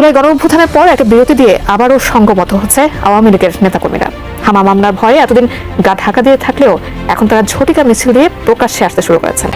জুলাই গণ অভ্যুত্থানের পর একটা বিরতি দিয়ে আবারও সঙ্গমত হচ্ছে আওয়ামী লীগের নেতাকর্মীরা। হামা মামলার ভয়ে এতদিন গা ঢাকা দিয়ে থাকলেও এখন তারা ঝটিকা মিছিল দিয়ে প্রকাশ্যে আসতে শুরু করেছেন।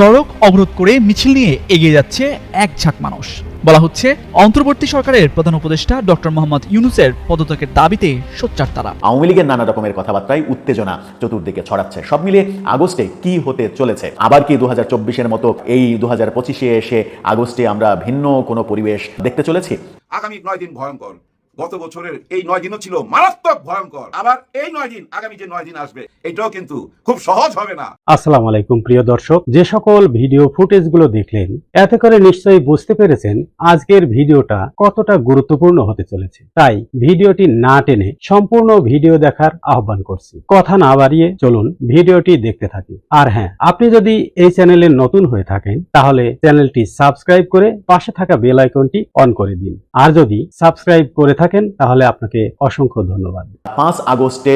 সড়ক অবরোধ করে মিছিল নিয়ে এগিয়ে যাচ্ছে এক ঝাঁক মানুষ। বলা হচ্ছে অন্তর্বর্তী সরকারের প্রধান উপদেষ্টা ডক্টর মোহাম্মদ ইউনুসের পদত্যাগের দাবিতে সোচ্চার তারা। আওয়ামী লীগের নানা রকমের কথাবার্তায় উত্তেজনা চতুর্দিকে ছড়াচ্ছে। সব মিলিয়ে আগস্টে কি হতে চলেছে? আবার কি দু হাজার চব্বিশের মতো এই দু হাজার পঁচিশে এসে আগস্টে আমরা ভিন্ন কোনো পরিবেশ দেখতে চলেছি? আগামী নয় দিন ভয়ঙ্কর। গত বছরের এই নয় দিনও ছিল মারাত্মক ভয়ঙ্কর। আবার এই নয় দিন, আগামী যে নয় দিন আসবে, এটাও কিন্তু খুব সহজ হবে না। আসসালামু আলাইকুম, প্রিয় দর্শক। যে সকল ভিডিও ফুটেজগুলো দেখলেন, এতে করে নিশ্চয়ই বুঝতে পেরেছেন আজকের ভিডিওটা কতটা গুরুত্বপূর্ণ হতে চলেছে। তাই ভিডিওটি না টেনে সম্পূর্ণ ভিডিও দেখার আহ্বান করছি। কথা না বাড়িয়ে চলুন ভিডিওটি দেখতে থাকি। আর হ্যাঁ আপনি যদি এই চ্যানেলে নতুন হয়ে থাকেন, তাহলে চ্যানেলটি সাবস্ক্রাইব করে পাশে থাকা বেল আইকনটি অন করে দিন। আর যদি সাবস্ক্রাইব করে থাকেন তাহলে আপনাকে অসংখ্য ধন্যবাদ। পাঁচ আগস্টে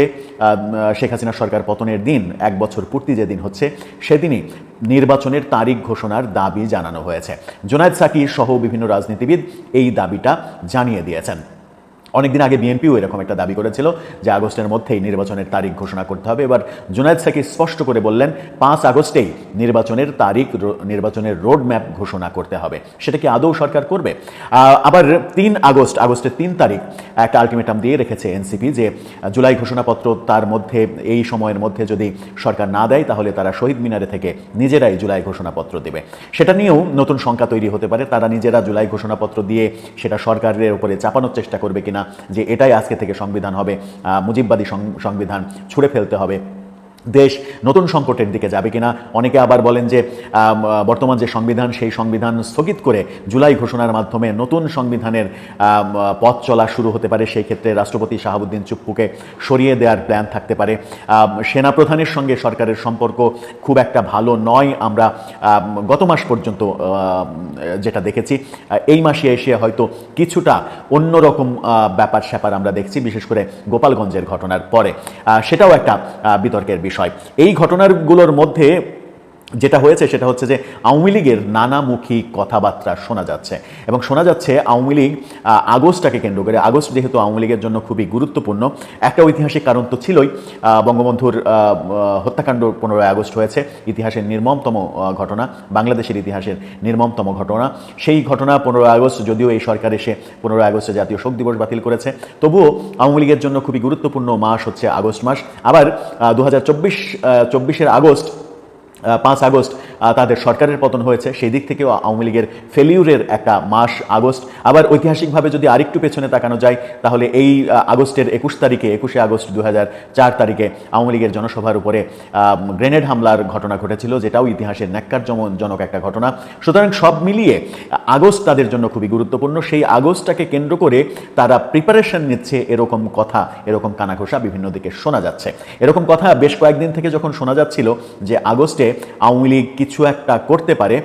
শেখ হাসিনা সরকার পতনের দিন, এক বছর পূর্তি যেদিন হচ্ছে, সেদিনই নির্বাচনের তারিখ ঘোষণার দাবি জানানো হয়েছে। জোনায়দ সাকি সহ বিভিন্ন রাজনীতিবিদ এই দাবিটা জানিয়ে দিয়েছেন। অনেকদিন আগে বিএনপিও এরকম একটা দাবি করেছিল যে আগস্টের মধ্যেই নির্বাচনের তারিখ ঘোষণা করতে হবে। এবার জুনায়দ সাকি স্পষ্ট করে বললেন, পাঁচ আগস্টেই নির্বাচনের তারিখ নির্বাচনের রোড ম্যাপ ঘোষণা করতে হবে। সেটা কি আদৌ সরকার করবে? আবার তিন আগস্ট, আগস্টের তিন তারিখ একটা আলটিমেটাম দিয়ে রেখেছে এনসিপি যে, জুলাই ঘোষণাপত্র তার মধ্যে, এই সময়ের মধ্যে যদি সরকার না দেয়, তাহলে তারা শহীদ মিনারে থেকে নিজেরাই জুলাই ঘোষণাপত্র দেবে। সেটা নিয়েও নতুন শঙ্কা তৈরি হতে পারে। তারা নিজেরা জুলাই ঘোষণাপত্র দিয়ে সেটা সরকারের উপরে চাপানোর চেষ্টা করবে কিনা যে এটাই আজকে থেকে সংবিধান হবে মুজিববাদী সংবিধান ছুঁড়ে ফেলতে হবে। দেশ নতুন সংকটের দিকে যাবে কিনা? অনেকে আবার বলেন যে বর্তমান যে সংবিধান, সেই সংবিধান স্থগিত করে জুলাই ঘোষণার মাধ্যমে নতুন সংবিধানের পথ চলা শুরু হতে পারে। সেই ক্ষেত্রে রাষ্ট্রপতি শাহাবুদ্দিন চুপ্পুকে সরিয়ে দেওয়ার প্ল্যান থাকতে পারে। সেনাপ্রধানের সঙ্গে সরকারের সম্পর্ক খুব একটা ভালো নয়। আমরা গত মাস পর্যন্ত যেটা দেখেছি এই মাসে এসে হয়তো কিছুটা অন্যরকম ব্যাপার স্যাপার আমরা দেখছি, বিশেষ করে গোপালগঞ্জের ঘটনার পরে। সেটাও একটা বিতর্কের বিষয়। এই ঘটনাগুলোর মধ্যে যেটা হয়েছে সেটা হচ্ছে যে আওয়ামী লীগের নানামুখী কথাবার্তা শোনা যাচ্ছে। এবং শোনা যাচ্ছে আওয়ামী লীগ আগস্টটাকে কেন্দ্র করে। আগস্ট যেহেতু আওয়ামী লীগের জন্য খুবই গুরুত্বপূর্ণ, একটা ঐতিহাসিক কারণ তো ছিলই বঙ্গবন্ধুর হত্যাকাণ্ড পনেরোই আগস্ট হয়েছে, ইতিহাসের নির্মমতম ঘটনা, বাংলাদেশের ইতিহাসের নির্মমতম ঘটনা। সেই ঘটনা পনেরোই আগস্ট যদিও এই সরকার এসে পনেরোই আগস্টে জাতীয় শোক দিবস বাতিল করেছে, তবুও আওয়ামী লীগের জন্য খুবই গুরুত্বপূর্ণ মাস হচ্ছে আগস্ট মাস। আবার দু হাজার চব্বিশ চব্বিশের আগস্ট আহ, পাঁচ আগস্ট আহ, তাদের সরকারের পতন হয়েছে, সেই দিক থেকেও আওয়ামী লীগের ফেলিউরের একটা মাস, আগস্ট। আবার ঐতিহাসিকভাবে যদি আরেকটু পেছনে তাকানো যায়, তাহলে এই আগস্টের একুশ তারিখে, একুশে আগস্ট দু তারিখে আওয়ামী লীগের জনসভার উপরে গ্রেনেড হামলার ঘটনা ঘটেছিল, যেটাও ইতিহাসের ন্যাক্কারজনক একটা ঘটনা। সুতরাং সব মিলিয়ে, আগস্ট তাদের জন্য খুবই গুরুত্বপূর্ণ। সেই আগস্টটাকে কেন্দ্র করে তারা প্রিপারেশন নিচ্ছে এরকম কথা, এরকম কানাঘোষা বিভিন্ন দিকে শোনা যাচ্ছে। এরকম কথা বেশ কয়েকদিন থেকে যখন শোনা যাচ্ছিল যে আগস্টে আওয়ামী লীগ কিছু একটা করতে পারে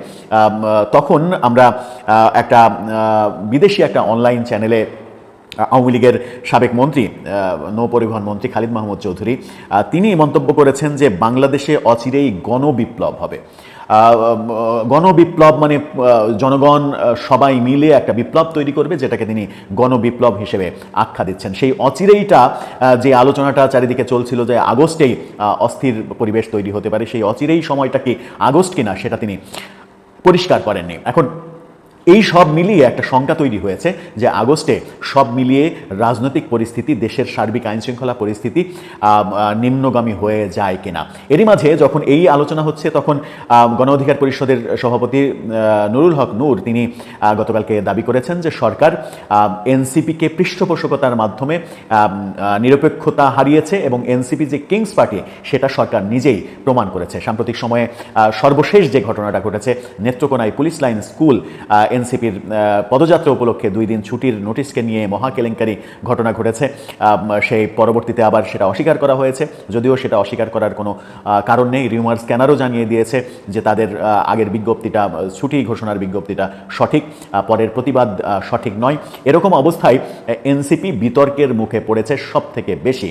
তখন আমরা একটা বিদেশি একটা অনলাইন চ্যানেলে আওয়ামী লীগের সাবেক মন্ত্রী নৌপরিবহন মন্ত্রী খালিদ মাহমুদ চৌধুরী তিনি মন্তব্য করেছেন যে বাংলাদেশে অচিরেই গণবিপ্লব হবে। গণবিপ্লব মানে জনগণ সবাই মিলে একটা বিপ্লব তৈরি করবে, যেটাকে তিনি গণবিপ্লব হিসেবে আখ্যা দিচ্ছেন। সেই অচিরেইটা যে আলোচনাটা চারিদিকে চলছিল যে আগস্টেই অস্থির পরিবেশ তৈরি হতে পারে, সেই অচিরেই সময়টা কি আগস্ট কিনা, সেটা তিনি পরিষ্কার করেননি। এখন এই সব মিলিয়ে একটা শঙ্কা তৈরি হয়েছে যে আগস্টে সব মিলিয়ে রাজনৈতিক পরিস্থিতি, দেশের সার্বিক আইনশৃঙ্খলা পরিস্থিতি নিম্নগামী হয়ে যায় কিনা। এরই মাঝে যখন এই আলোচনা হচ্ছে, তখন গণ অধিকার পরিষদের সভাপতি নুরুল হক নূর, তিনি গতকালকে দাবি করেছেন যে সরকার এনসিপিকে পৃষ্ঠপোষকতার মাধ্যমে নিরপেক্ষতা হারিয়েছে এবং এনসিপি যে কিংস পার্টি, সেটা সরকার নিজেই প্রমাণ করেছে। সাম্প্রতিক সময়ে সর্বশেষ যে ঘটনাটা ঘটেছে, নেত্রকোনায় পুলিশ লাইন স্কুল এনসিপির পদযাত্রা উপলক্ষে দুই দিন ছুটির নোটিশকে নিয়ে মহা কেলেঙ্কারি ঘটনা ঘটেছে। সেই পরবর্তীতে আবার সেটা অস্বীকার করা হয়েছে। যদিও সেটা অস্বীকার করার কোনো কারণ নেই। রিউমার স্ক্যানারও জানিয়ে দিয়েছে যে তাদের আগের বিজ্ঞপ্তিটা ছুটি ঘোষণার বিজ্ঞপ্তিটা সঠিক পরের প্রতিবাদ সঠিক নয়। এরকম অবস্থায় এনসিপি বিতর্কের মুখে পড়েছে সব থেকে বেশি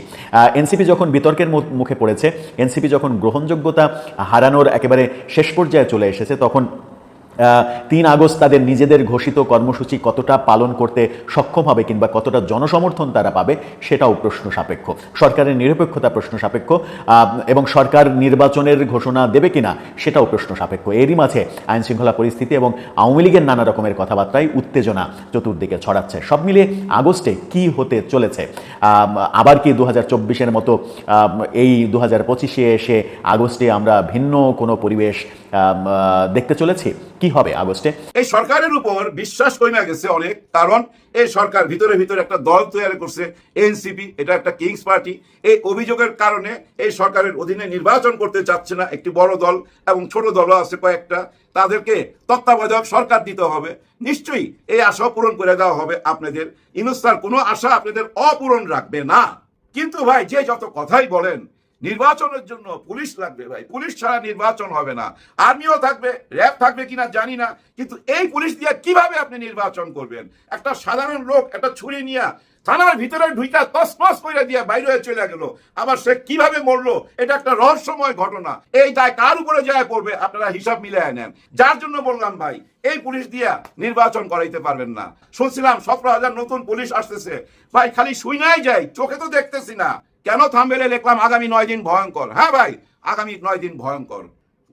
এনসিপি যখন বিতর্কের মুখে পড়েছে, এনসিপি যখন গ্রহণযোগ্যতা হারানোর একেবারে শেষ পর্যায়ে চলে এসেছে, তখন তিন আগস্ট তাদের নিজেদের ঘোষিত কর্মসূচি কতটা পালন করতে সক্ষম হবে কিংবা কতটা জনসমর্থন তারা পাবে, সেটাও প্রশ্ন সাপেক্ষ। সরকারের নিরপেক্ষতা প্রশ্ন সাপেক্ষ এবং সরকার নির্বাচনের ঘোষণা দেবে কিনা, সেটাও প্রশ্ন সাপেক্ষ। এরই মাঝে আইন শৃঙ্খলা পরিস্থিতি এবং আওয়ামী লীগের নানা রকমের কথাবার্তায় উত্তেজনা চতুর্দিকে ছড়াচ্ছে। সব মিলিয়ে আগস্টে কি হতে চলেছে? আবার কি দু হাজার মতো এই দু হাজার পঁচিশে এসে আগস্টে আমরা ভিন্ন কোনো পরিবেশ দেখতে চলেছি? কি হবে, আগস্টে? এই সরকারের উপর বিশ্বাস কমে গেছে অনেক, কারণ এই সরকার ভিতরে ভিতরে একটা দল তৈরি করছে, এনসিপি, এটা একটা কিংস পার্টি। এই অভিযোগের কারণে এই সরকারের অধীনে নির্বাচন করতে চাচ্ছে না একটি বড় দল এবং ছোট দলও আছে কয়েকটা। তাদেরকে তত্ত্বাবধায়ক সরকার দিতে হবে। নিশ্চয়ই এই আশা পূরণ করে দেওয়া হবে আপনাদের। ইনুস্তার কোনো আশা আপনাদের অপূরণ রাখবে না। কিন্তু ভাই, যে যত কথাই বলেন নির্বাচনের জন্য পুলিশ লাগবে ভাই। পুলিশ ছাড়া নির্বাচন হবে না। আর্মিও থাকবে, র্যাব থাকবে কিনা জানি না। কিন্তু এই পুলিশ দিয়ে কীভাবে আপনি নির্বাচন করবেন? একটা সাধারণ লোক, একটা ছুরি নিয়ে থানার ভিতরে ঢুইকা তসমাস করে দিয়ে বাইরে চলে গেল। আবার সে কীভাবে মরলো? এটা একটা রহস্যময় ঘটনা। এই দায় কার উপরে যায় পড়বে? আপনারা হিসাব মিলে নেন। যার জন্য বললাম ভাই, এই পুলিশ দিয়া নির্বাচন করাইতে পারবেন না। শুনছিলাম সতেরো হাজার নতুন পুলিশ আসতেছে। ভাই, খালি শুই নাই যাই, চোখে তো দেখতেছি না। কেন থামবেলে লিখলাম আগামী নয় দিন ভয়ঙ্কর? হ্যাঁ ভাই, আগামী নয় দিন ভয়ঙ্কর।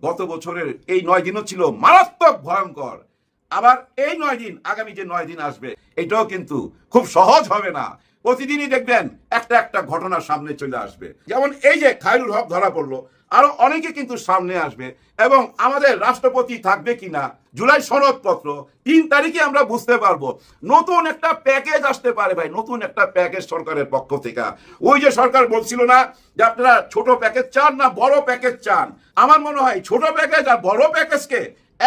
গত বছরের এই নয় দিনও ছিল মারাত্মক ভয়ঙ্কর। আবার এই নয় দিন, আগামী যে নয় দিন আসবে, এটাও কিন্তু খুব সহজ হবে না। প্রতিদিনই দেখবেন একটা একটা ঘটনা সামনে চলে আসবে। যেমন এই যে খায়রুল হক ধরা পড়ল আরও অনেকে কিন্তু সামনে আসবে এবং আমাদের রাষ্ট্রপতি থাকবে কিনা, জুলাই সনদপত্র, তিন তারিখে আমরা বুঝতে পারব। নতুন একটা প্যাকেজ আসতে পারে ভাই, নতুন একটা প্যাকেজ সরকারের পক্ষ থেকে। ওই যে সরকার বলছিল না যে আপনারা ছোট প্যাকেজ চান না বড় প্যাকেজ চান? আমার মনে হয় ছোট প্যাকেজ আর বড় প্যাকেজকে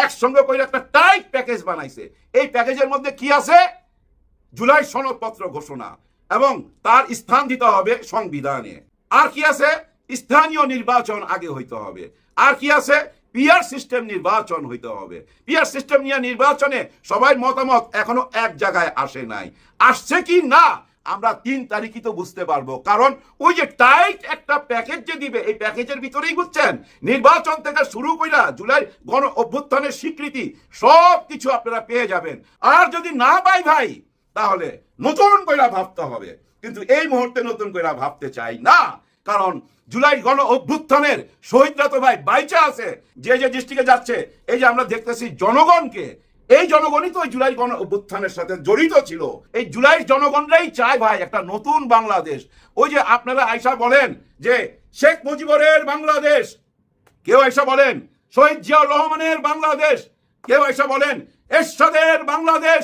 একসঙ্গে করে একটা টাইট প্যাকেজ বানাইছে। এই প্যাকেজের মধ্যে কি আছে? জুলাই সনদপত্র ঘোষণা এবং তার স্থান দিতে হবে সংবিধানে। আর কি আছে? স্থানীয় নির্বাচন আগে হইতে হবে। আর কি আছে? পিয়ার সিস্টেম নির্বাচন হইতে হবে। পিয়ার সিস্টেম নিয়ে নির্বাচনে সবাই মতামত এখনও এক জায়গায় আসে নাই। আসছে কি না, আমরা তিন তারিখই তো বুঝতে পারব। কারণ ওই যে টাইট একটা প্যাকেজ যে দিবে, এই প্যাকেজের ভিতরেই বুঝছেন? নির্বাচন থেকে শুরু কইরা জুলাই গণ অভ্যুত্থানের স্বীকৃতি সব কিছু আপনারা পেয়ে যাবেন। আর যদি না পাই ভাই, তাহলে নতুন কইরা ভাবতে হবে। কিন্তু এই মুহূর্তে নতুন কইরা ভাবতে চাই না। কারণ জুলাই গণ অভ্যুত্থানের শহীদরা তো ভাই বাইচা আছে। যে যে দৃষ্টিকে যাচ্ছে, এই যে আমরা দেখতেছি জনগণকে, এই জনগণই তো জুলাই গণ অভ্যুত্থানের সাথে জড়িত ছিল। এই জুলাই জনগণরাই চায় ভাই একটা নতুন বাংলাদেশ। ওই যে আপনারা আইসা বলেন যে শেখ মুজিবরের বাংলাদেশ। কেউ এসে বলেন শহীদ জিয়াউর রহমানের বাংলাদেশ। কেউ এসে বলেন এরশাদের বাংলাদেশ।